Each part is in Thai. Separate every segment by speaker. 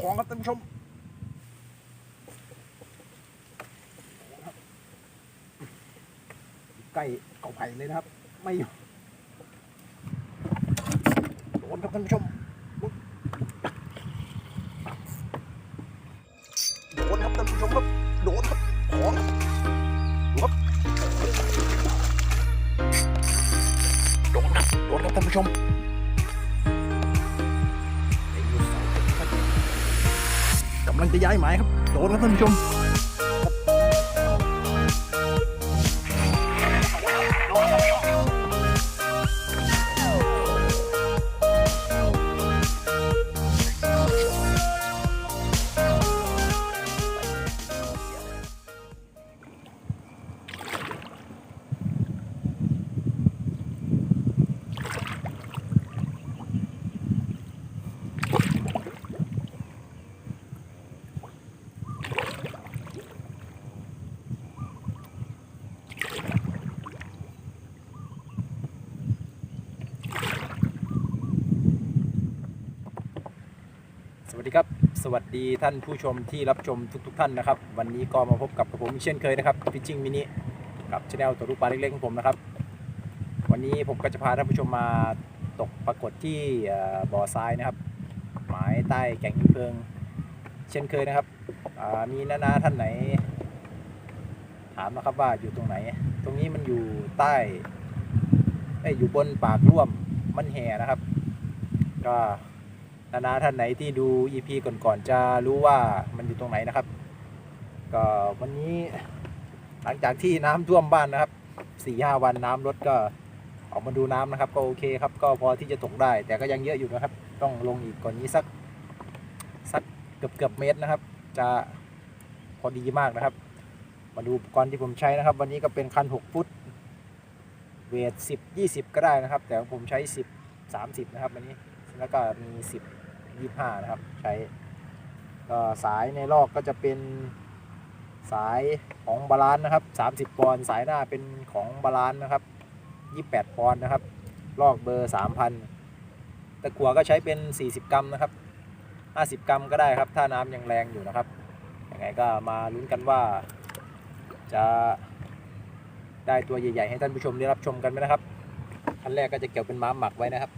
Speaker 1: ของครับท่านผู้ชมใกล้เกาไผ่เลยนะครับ ไม่โดนครับท่านผู้ชมโดนครับท่านผู้ชมครับโดนครับของครับโดนครับโดนครับท่านผู้ชม ย้ายหมายครับ โดนครับท่านผู้ชม วัสดีท่านผู้ชมที่รับชมทุก ๆ ท่านนะครับ วันนี้ก็มาพบกับผมเช่นเคยนะครับฟิชชิ่งมินิกับช anel ตัวรูปปลาเล็กๆของผมนะครับ วันนี้ผมก็จะพาท่านผู้ชมมาตกปรากฏที่บ่อทรายนะครับ หมายใต้แก่งหินเพลิง เช่นเคยนะครับมีนานาท่านไหน ถามนะครับว่าอยู่ตรงไหน ตรงนี้มันอยู่ใต้เอ้ยอยู่บนปากร่วมมันแห่นะครับ ก็ นานาท่านไหนที่ดู EP ก่อนๆจะรู้ว่ามันอยู่ตรงไหนนะครับ ก็วันนี้หลังจากที่น้ำท่วมบ้านนะครับสี่ห้าวันน้ำลดก็ออกมาดูน้ำนะครับ ก็โอเคครับ ก็พอที่จะตกได้ แต่ก็ยังเยอะอยู่นะครับ ต้องลงอีกก่อนนี้สักสักเกือบเกือบเมตรนะครับ จะพอดีมากนะครับ มาดูอุปกรณ์ที่ผมใช้นะครับ วันนี้ก็เป็นคัน6ฟุตเวท10 20ก็ได้นะครับ แต่ผมใช้10 30นะครับวันนี้แล้วก็มี 25นะครับ ใช้ก็สายในลอกก็จะเป็นสายของบาลานนะครับ 30 ปอนด์สายหน้าเป็นของบาลานนะครับ 28 ปอนด์นะครับ ลอกเบอร์ 3,000 ตะกั่วก็ใช้เป็น 40 กรัมนะครับ 50 กรัมก็ได้ครับ ถ้าน้ำยังแรงอยู่นะครับ ยังไงก็มาลุ้นกันว่า จะได้ตัวใหญ่ ๆ ให้ท่านผู้ชมได้รับชมกันไหมนะครับขั้นแรกก็จะเกี่ยวเป็นม้าหมักไว้นะครับ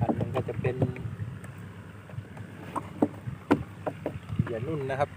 Speaker 1: อันหนึงก็จะเป็นเหยื่อนุ่นนะครับ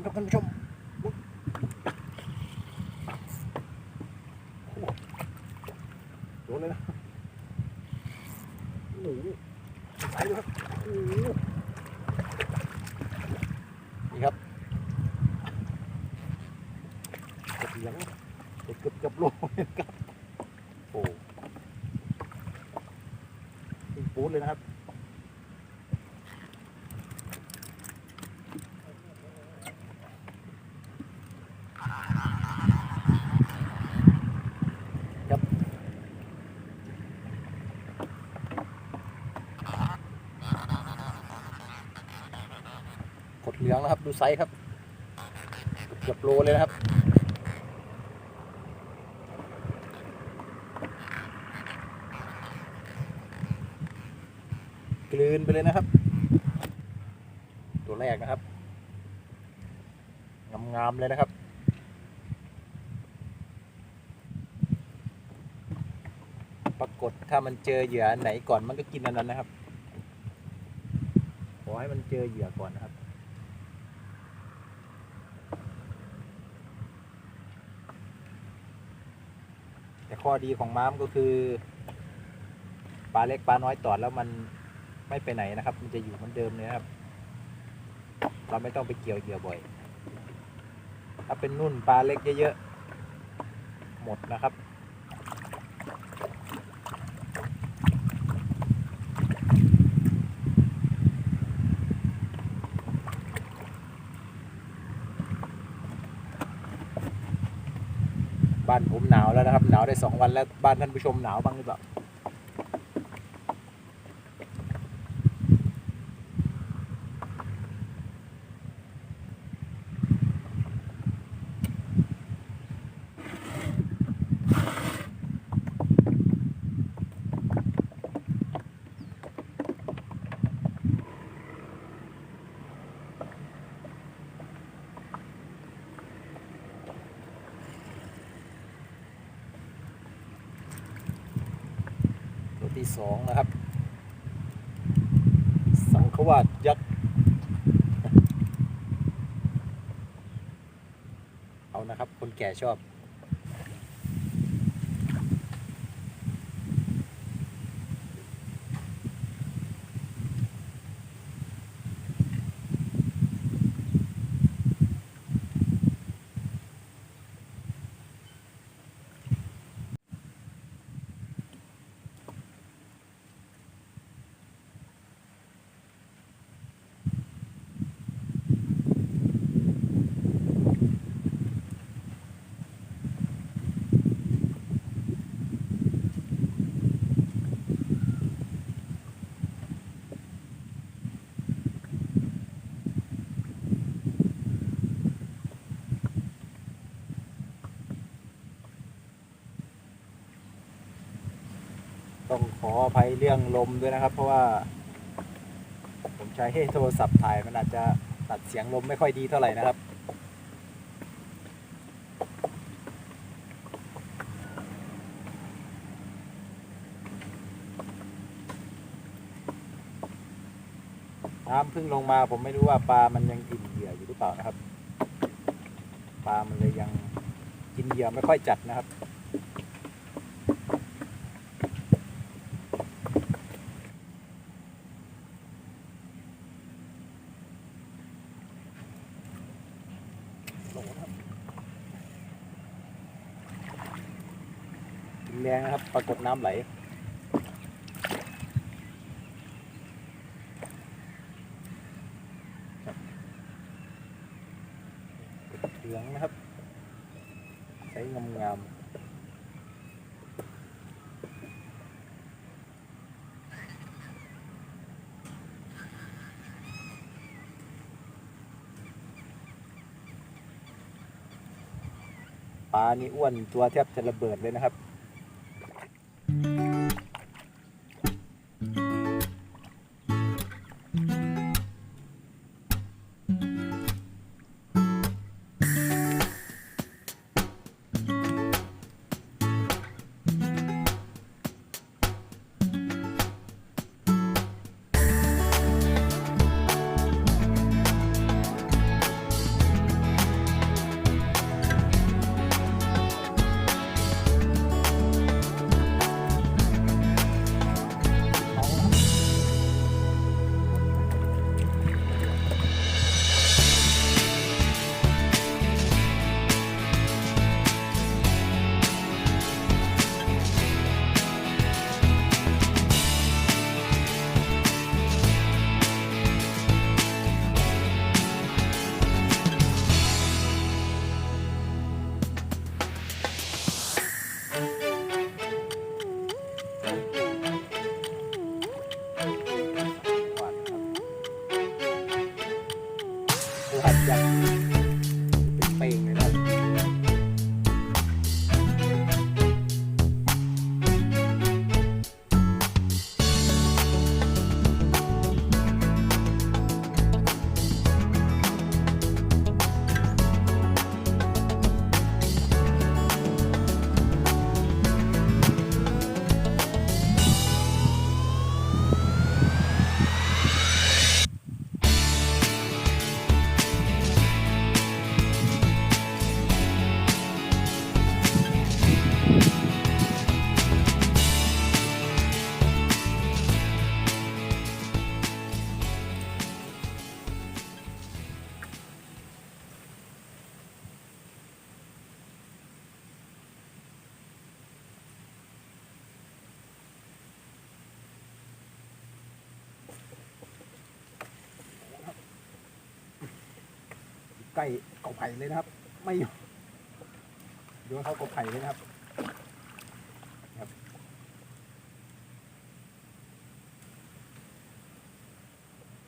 Speaker 1: โดนครับท่านผู้ชมโดนเลยนะ โอ้โหใส่เลยครับโอ้โหนี่ครับกระเทียงเกือบเกือบเกือบโลเลยครับ โอ้เป็นปูนเลยนะครับ กดเหลือ งนะครับ ดูไซส์ครับเกือบโลเลยนะครับกลืนไปเลยนะครับ ตัวแรกนะครับงามๆเลยนะครับปรากฏถ้ามันเจอเหยื่อไหนก่อนมันก็กินอันนั้นนะครับ ขอให้มันเจอเหยื่อก่อนนะครับ ข้ อดีของม้ามก็คือปลาเล็กปลาน้อยตอดแล้วมันไม่ไปไหนนะครับ มันจะอยู่เหมือนเดิมเลยครับ เราไม่ต้องไปเกี่ยวเหยื่อบ่อย ถ้าเป็นนุ่นปลาเล็กเยอะๆหมดนะครับ ผมหนาวแล้วนะครับ หนาวได้สองวันแล้วบ้านท่านผู้ชมหนาวบ้างหรือเปล่า ที่สองนะครับ สังขวาดยักษ์เอานะครับ คนแก่ชอบ ต้ องขออภัยเรื่องลมด้วยนะครับ เพราะว่า ผมใช้โทรศัพท์ถ่ายมันอาจจะตัดเสียงลมไม่ค่อยดีเท่าไหร่นะครับ น้ำเพิ่งลงมาผมไม่รู้ว่าปลามันยังกินเหยื่ออยู่หรือเปล่านะครับ ปลามันเลยยังกินเหยื่อไม่ค่อยจัดนะครับ โหลครับ นแรงนะครับ ปรากฏน้ำไหล เหลืองนะครับ ใช้งามงามๆปลานี่อ้วนตัวแทบจะระเบิดเลยนะครับ ล้เกอไผ่เลยนะครับ ไม่อยู่โยนเข้ากอไผ่เลยนะครับครับ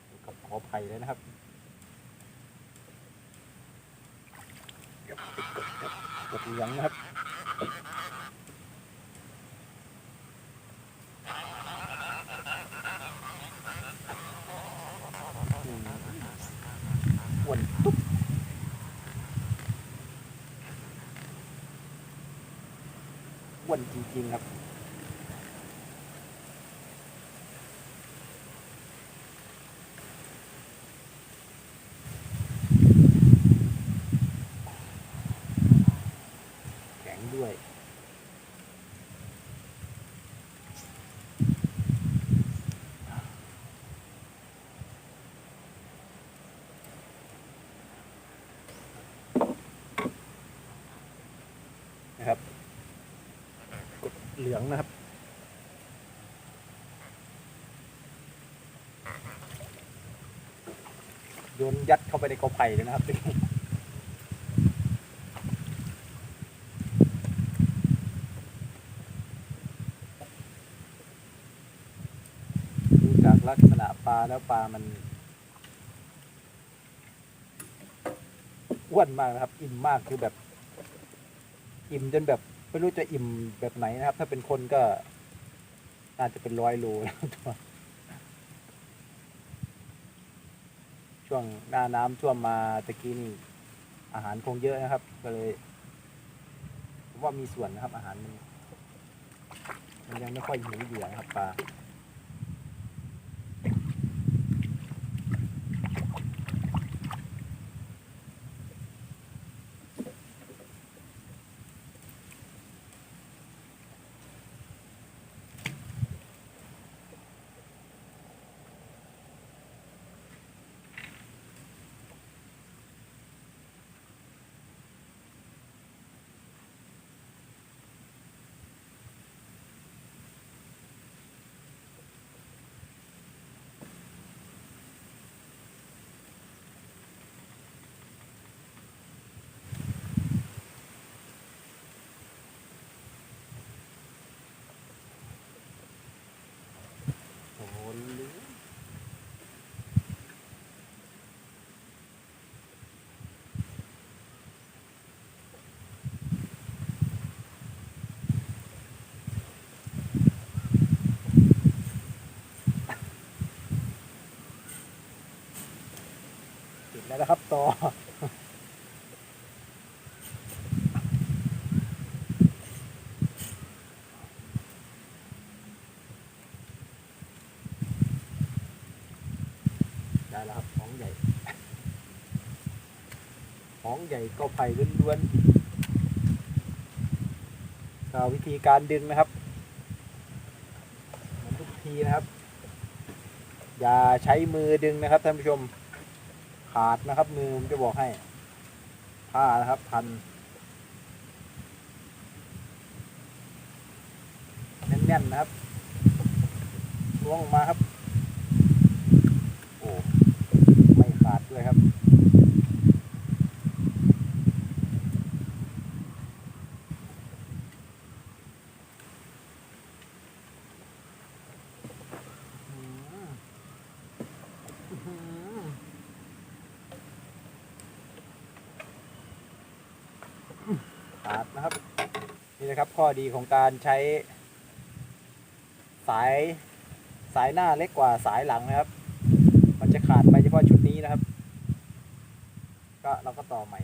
Speaker 1: อยู่กับกอไผ่เลยนะครับกับกดเหลืองนะครับ อืมอ้วนตุ๊บอ้วนจริง ๆ ครับ แข็งด้วย นะครับ กด เหลืองนะครับ โยนยัดเข้าไปในกอไผ่เลยนะครับดูจากลักษณะปลาแล้วปลามันอ้วนมากนะครับ อิ่มมากคือแบบ อิ่มจนแบบ ไม่รู้จะอิ่มแบบไหนนะครับ ถ้าเป็นคนก็อาจจะเป็นร้อยโลแล้วตัวช่วงหน้าน้ำท่วมมาตะกี้นี่อาหารคงเยอะนะครับ ก็เลยว่ามีส่วนนะครับ อาหารมันมันยังไม่ค่อยหิวเหยื่อนะครับปลา ดแล้วนะครับต่อได้แล้วครับของใหญ่ ของใหญ่ก็ไผ่ล้วนๆก็วิธีการดึงนะครับทุกทีนะครับ อย่าใช้มือดึงนะครับท่านผู้ชม ขาดนะครับ มือผมจะบอกให้ ผ้านะครับ พัน แน่นๆนะครับล้วงออกมาครับ โอ้ ไม่ขาดด้วยครับ อืมอื้อหือ ขาดนะครับ นี่นะครับข้อดีของการใช้ สายสายหน้าเล็กกว่าสายหลังนะครับ มันจะขาดไปเฉพาะชุดนี้นะครับ ก็เราก็ต่อใหม่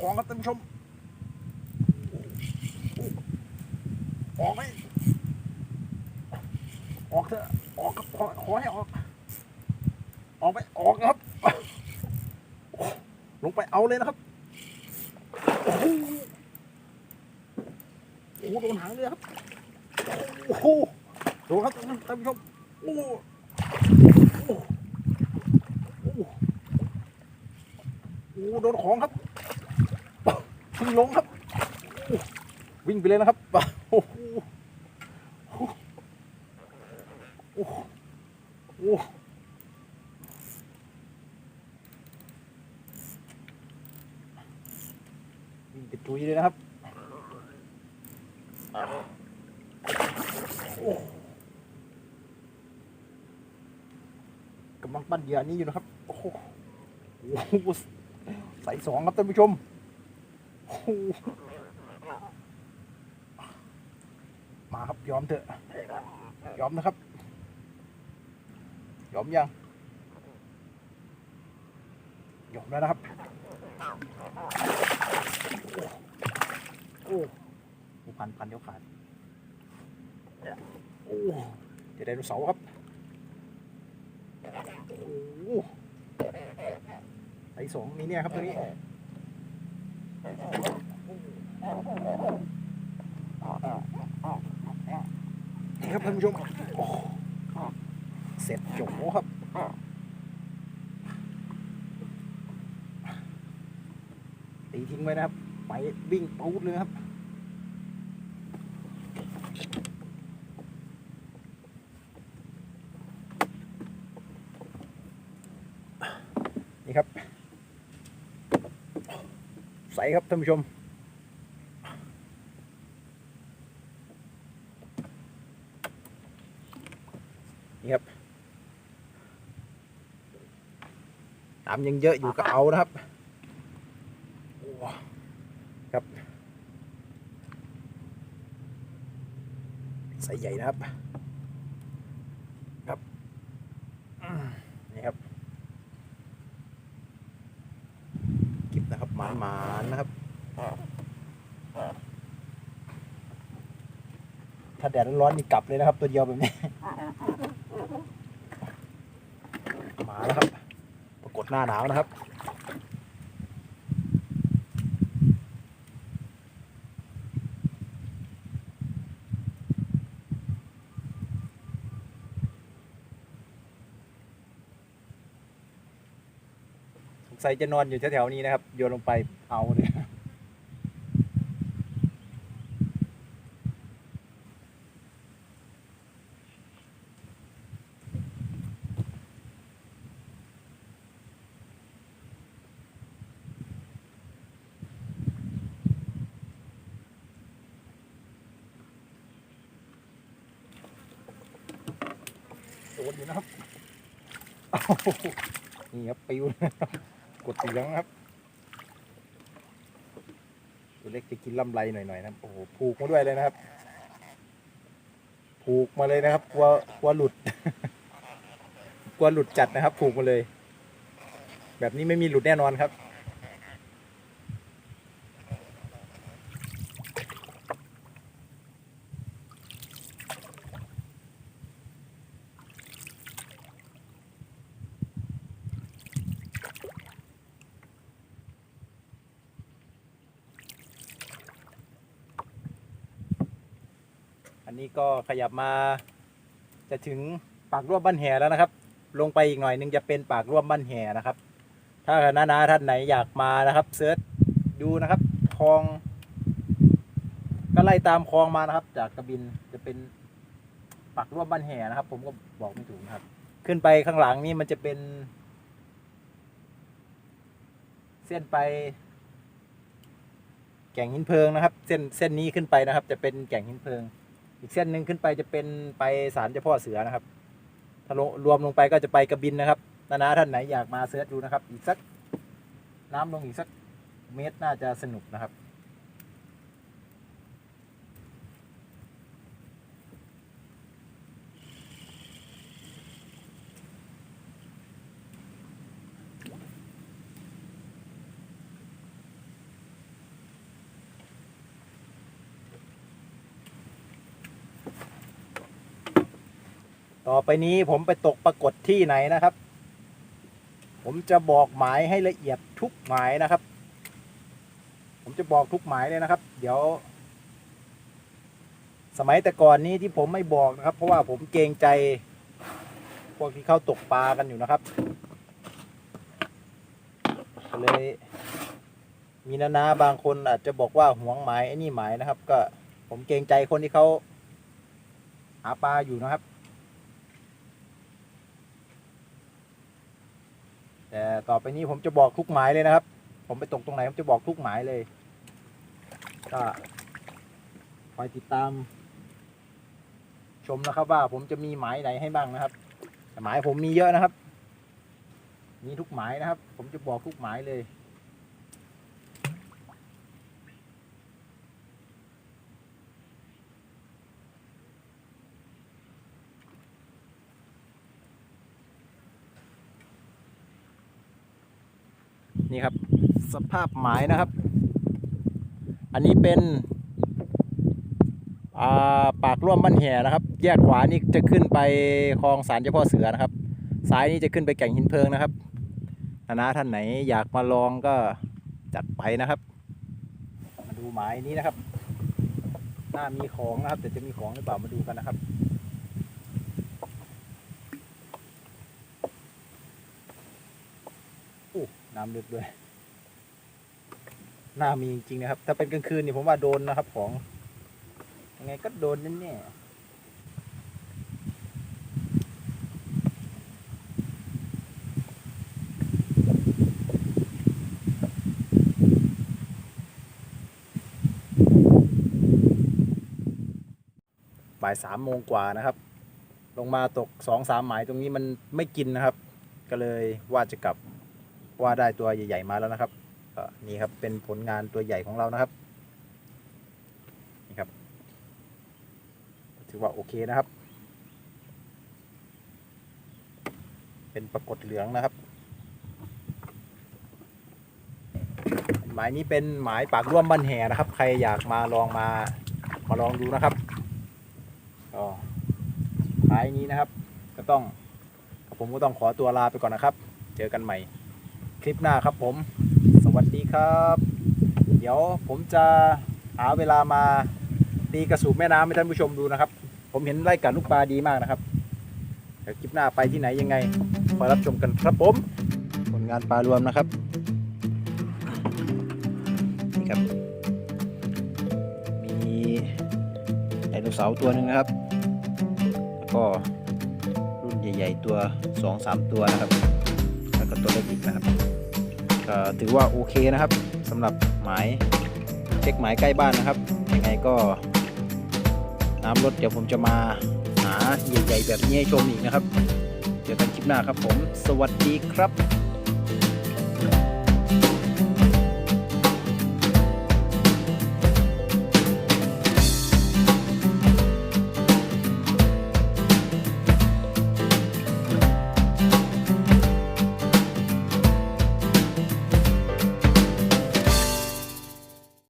Speaker 1: ของครับท่านผู้ชมออกไหมออกเถอะออกครับขอขอให้ออกออกไปออกครับ ลงไปเอาเลยนะครับโอ้โหโอ้โหโดนหางเลยครับโอ้โหดูครับท่านผู้ชมโอ้โหโอ้โหโอ้โหโดนของครับ พิ่งลงครับ วิ่งไปเลยนะครับโอ้โหโอ้โหโอ้โหโอ้โหวิ่งติดตุยเลยนะครับกำลังปั้นเหยื่อนี้อยู่นะครับ โอ้โหใส่สองครับท่านผู้ชม มาครับยอมเถอะ ยอมนะครับ ยอมยัง ยอมแล้วนะครับ โอ้โอ้พันพันเดียวขาดโอ้เจะไดโนเสาร์ครับ โอ้ไอสองนี่เนี่ยครับตัวนี้ นี่ครับท่านผู้ชมโอ้เสร็จโจครับตีทิ้งไว้นะครับ ไปวิ่งปูดเลยครับ นี่ครับ ใส่ครับท่านผู้ชม นี่ครับ น้ำยังเยอะอยู่ก็เอานะครับครับ ใส่ใหญ่นะครับอืมนี่ครับเก็บนะครับหมานหมานๆนะครับ ถ้าแดดร้อนๆนี่กลับเลยนะครับ ตัวเดียวแบบนี้ มาแล้วครับ ปรากฏหน้าหนาวนะครับสงสัยจะนอนอยู่แถวๆนี้นะครับ โยนลงไปเอาเลย นอยู่นะครับอ้านี่ครับปิวนะครับกดสีเหลืองครับตัวเล็กจะกินลำไรหน่อยๆนะครับโอ้โหผูกมาด้วยเลยนะครับ ผูกมาเลยนะครับกลัวกลัวหลุดกลัวหลุดจัดนะครับ ผูกมาเลย แบบนี้ไม่มีหลุดแน่นอนครับ อันนี้ก็ข ยับมา จะถึงปากร่วมบ้านแห่แล้วนะครับ ลงไปอีกหน่อยหนึงจะเป็นปากร่วมบ้านแห่นะครับ ถ้านานาท่านไหนอยากมานะครับเซิร์ชดูนะครับคลอง ก็ไล่ตามคลองมานะครับ จากกระบินจะเป็นปากร่วมบ้านแห่นะครับ ผมก็บอกไม่ถูกนะครับ ขึ้นไปข้างหลังนี่มันจะเป็น เส้นไป แก่งหินเพลิงนะครับ เส้นเส้นนี้ขึ้นไปนะครับ จะเป็นแก่งหินเพลิง อีกเส้นหนึ่งขึ้นไปจะเป็นไปศาลเจ้าพ่อเสือนะครับ ถ้ารวมรวมลงไปก็จะไปกระบินนะครับนานาท่านไหนอยากมาเสิร์ชดูนะครับ อีกสักน้ำลงอีกสักเมตรน่าจะสนุกนะครับ ต่อไปนี้ผมไปตกปรากฏที่ไหนนะครับ ผมจะบอกหมายให้ละเอียดทุกหมายนะครับ ผมจะบอกทุกหมายเลยนะครับ เดี๋ยว สมัยแต่ก่อนนี้ที่ผมไม่บอกนะครับ เพราะว่าผมเกรงใจ พวกที่เข้าตกปลากันอยู่นะครับเลยมีนานาบางคนอาจจะบอกว่าห่วงหมายไอ้นี่หมายนะครับ ก็ผมเกรงใจคนที่เขาหาปลาอยู่นะครับ แต่ต่อไปนี้ผมจะบอกทุกหมายเลยนะครับ ผมไปตกตรงไหนผมจะบอกทุกหมายเลยก็คอยติดตาม ชมนะครับว่าผมจะมีหมายไหนให้บ้างนะครับแต่หมายผมมีเยอะนะครับ มีทุกหมายนะครับ ผมจะบอกทุกหมายเลย นี่ครับ สภาพหมายนะครับ อันนี้เป็นอ่าปากร่วมบ้านแห่นะครับ แยกขวานี่จะขึ้นไปคลองสารเจ้าพ่อเสือนะครับ ซ้ายนี่จะขึ้นไปแก่งหินเพลิงนะครับนานาท่านไหนอยากมาลองก็จัดไปนะครับ มาดูหมายนี้นะครับ น่ามีของนะครับ แต่จะมีของหรือเปล่ามาดูกันนะครับอู้น้ำลึกด้วย หน่ามีจริงๆนะครับ ถ้าเป็นกลางคืนนี่ผมว่าโดนนะครับของ ยังไงก็โดนแน่ๆบ่ายสามโมงกว่านะครับ ลงมาตกสองสามหมายตรงนี้มันไม่กินนะครับ ก็เลยว่าจะกลับว่าได้ตัวใหญ่ ๆ มาแล้วนะครับ นี่ครับเป็นผลงานตัวใหญ่ของเรานะครับนี่ครับ ถือว่าโอเคนะครับ เป็นปรากฏเหลืองนะครับ หมายนี้เป็นหมายปากร่วมบ้านแห่นะครับ ใครอยากมาลองมามาลองดูนะครับก็ท้ายนี้นะครับ ก็ต้องผมก็ต้องขอตัวลาไปก่อนนะครับ เจอกันใหม่คลิปหน้าครับผม วัสดีครับ เดี๋ยวผมจะหาเวลามาตีกระสูบแม่น้ำให้ท่านผู้ชมดูนะครับ ผมเห็นไล่กัดลูกปลาดีมากนะครับเดี๋ยวคลิปหน้าไปที่ไหนยังไงคอยรับชมกันครับผมผลงานปลารวมนะครับนี่ครับ มีไดโนเสาร์ตัวหนึ่งนะครับ แล้วก็รุ่นใหญ่ ๆ ตัว 2-3 ตัวนะครับ แล้วก็ตัวเล็กอีกนะครับ ถือว่าโอเคนะครับสำหรับหมายเช็คหมายใกล้บ้านนะครับยังไงก็น้ำลดเดี๋ยวผมจะมาหาใหญ่ๆแบบนี้ให้ชมอีกนะครับ เจอกันคลิปหน้าครับผม สวัสดีครับ